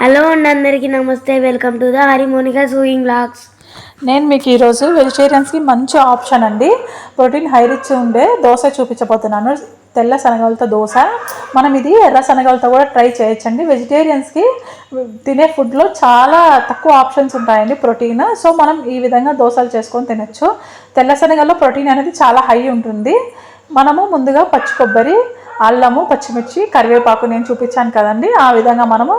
Hello అండి అందరికీ నమస్తే welcome to the Harimonika sewing looks నేను మీకు ఈరోజు వెజిటేరియన్స్కి మంచి ఆప్షన్ అండి. ప్రోటీన్ హై రిచ్ ఉండే దోశ చూపించబోతున్నాను. తెల్ల శనగలతో దోశ. మనం ఇది ఎర్ర శనగలతో కూడా ట్రై చేయొచ్చండి. వెజిటేరియన్స్కి తినే ఫుడ్లో చాలా తక్కువ ఆప్షన్స్ ఉంటాయండి ప్రోటీన్. సో మనం ఈ విధంగా దోశలు చేసుకొని తినచ్చు. తెల్ల శనగల్లో ప్రోటీన్ అనేది చాలా హై ఉంటుంది. మనము ముందుగా పచ్చి కొబ్బరి అల్లము పచ్చిమిర్చి కరివేపాకు నేను చూపించాను కదండి. ఆ విధంగా మనము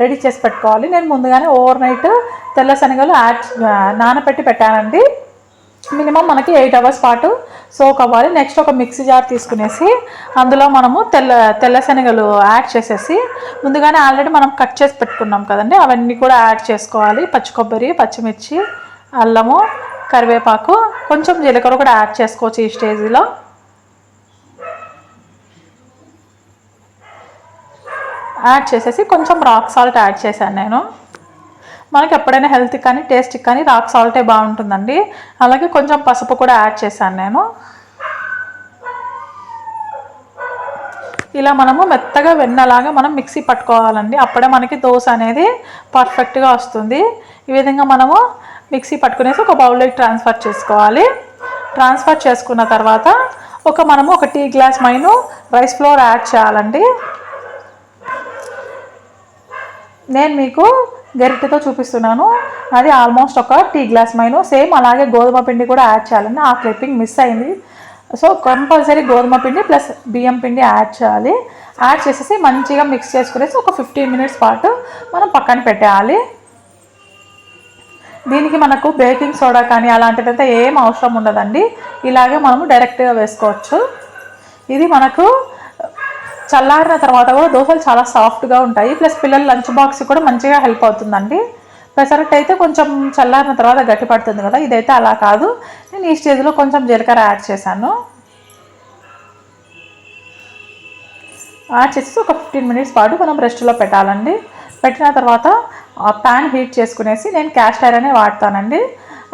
రెడీ చేసి పెట్టుకోవాలి. నేను ముందుగానే ఓవర్ నైట్ తెల్ల శనగలు యాడ్ నానబెట్టి పెట్టానండి. మినిమం మనకి ఎయిట్ అవర్స్ పాటు సోక్ అవ్వాలి. నెక్స్ట్ ఒక మిక్సీ జార్ తీసుకునేసి అందులో మనము తెల్ల తెల్ల శనగలు యాడ్ చేసేసి ముందుగానే ఆల్రెడీ మనం కట్ చేసి పెట్టుకున్నాం కదండి. అవన్నీ కూడా యాడ్ చేసుకోవాలి. పచ్చి కొబ్బరి పచ్చిమిర్చి అల్లము కరివేపాకు కొంచెం జీలకర్ర కూడా యాడ్ చేసుకోవచ్చు ఈ స్టేజ్లో. యాడ్ చేసేసి కొంచెం రాక్ సాల్ట్ యాడ్ చేశాను నేను. మనకి ఎప్పుడైనా హెల్త్ కానీ టేస్ట్ కానీ రాక్ సాల్టే బాగుంటుందండి. అలాగే కొంచెం పసుపు కూడా యాడ్ చేశాను నేను. ఇలా మనము మెత్తగా వెన్నలాగా మనం మిక్సీ పట్టుకోవాలండి. అప్పుడే మనకి దోశ అనేది పర్ఫెక్ట్గా వస్తుంది. ఈ విధంగా మనము మిక్సీ పట్టుకునేసి ఒక బౌల్లోకి ట్రాన్స్ఫర్ చేసుకోవాలి. ట్రాన్స్ఫర్ చేసుకున్న తర్వాత ఒక మనము ఒక టీ గ్లాస్ మైను రైస్ ఫ్లోర్ యాడ్ చేయాలండి. నేను మీకు గరిటెతో చూపిస్తున్నాను. అది ఆల్మోస్ట్ ఒక టీ గ్లాస్ మైను. సేమ్ అలాగే గోధుమ పిండి కూడా యాడ్ చేయాలని ఆ క్లిప్పింగ్ మిస్ అయింది. సో కంపల్సరీ గోధుమ పిండి ప్లస్ బియ్యం పిండి యాడ్ చేయాలి. యాడ్ చేసేసి మంచిగా మిక్స్ చేసుకునేసి ఒక ఫిఫ్టీన్ మినిట్స్ పాటు మనం పక్కన పెట్టేయాలి. దీనికి మనకు బేకింగ్ సోడా కానీ అలాంటిదంతా ఏం అవసరం ఉండదండి. ఇలాగే మనము డైరెక్ట్గా వేసుకోవచ్చు. ఇది మనకు చల్లారిన తర్వాత కూడా దోశలు చాలా సాఫ్ట్గా ఉంటాయి. ప్లస్ పిల్లల లంచ్ బాక్స్ కూడా మంచిగా హెల్ప్ అవుతుందండి. పెసరట్ అయితే కొంచెం చల్లారిన తర్వాత గట్టి పడుతుంది కదా ఇదైతే అలా కాదు. నేను ఈ స్టేజ్లో కొంచెం జీలకర్ర యాడ్ చేశాను. యాడ్ చేసి ఒక ఫిఫ్టీన్ మినిట్స్ పాటు మనం రెస్ట్లో పెట్టాలండి. పెట్టిన తర్వాత ప్యాన్ హీట్ చేసుకునేసి నేను క్యాస్ట్ ఐరనే వాడతానండి.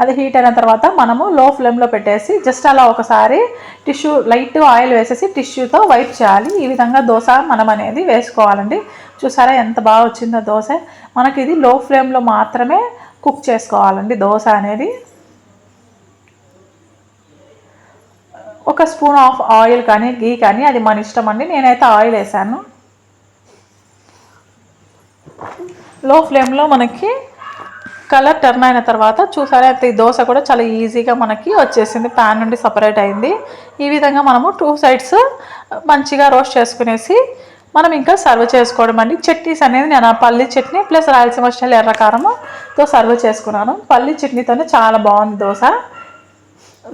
అది హీట్ అయిన తర్వాత మనము లో ఫ్లేమ్లో పెట్టేసి జస్ట్ అలా ఒకసారి టిష్యూ లైట్ ఆయిల్ వేసేసి టిష్యూతో వైప్ చేయాలి. ఈ విధంగా దోశ మనం అనేది వేసుకోవాలండి. చూసారా ఎంత బాగా వచ్చిందో దోశ? మనకి ఇది లో ఫ్లేమ్లో మాత్రమే కుక్ చేసుకోవాలండి దోశ అనేది. ఒక స్పూన్ ఆఫ్ ఆయిల్ కానీ గీ కానీ అది మన ఇష్టం అండి. నేనైతే ఆయిల్ వేసాను. లో ఫ్లేమ్లో మనకి కలర్ టర్న్ అయిన తర్వాత చూసారా అయితే ఈ దోశ కూడా చాలా ఈజీగా మనకి వచ్చేసింది. ప్యాన్ నుండి సపరేట్ అయింది. ఈ విధంగా మనము టూ సైడ్స్ మంచిగా రోస్ట్ చేసుకునేసి మనం ఇంకా సర్వ్ చేసుకోవడం అండి. చట్నీస్ అనేది నేను పల్లి చట్నీ ప్లస్ రాయలసీమ స్టైల్ ఎర్రకారంతో సర్వ్ చేసుకున్నాను. పల్లి చట్నీతోనే చాలా బాగుంది దోశ.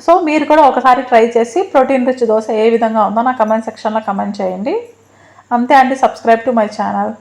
సో మీరు కూడా ఒకసారి ట్రై చేసి ప్రోటీన్ రిచ్ దోశ ఏ విధంగా ఉందో నా కమెంట్ సెక్షన్లో కమెంట్ చేయండి. అంతే అండి. Subscribe to my channel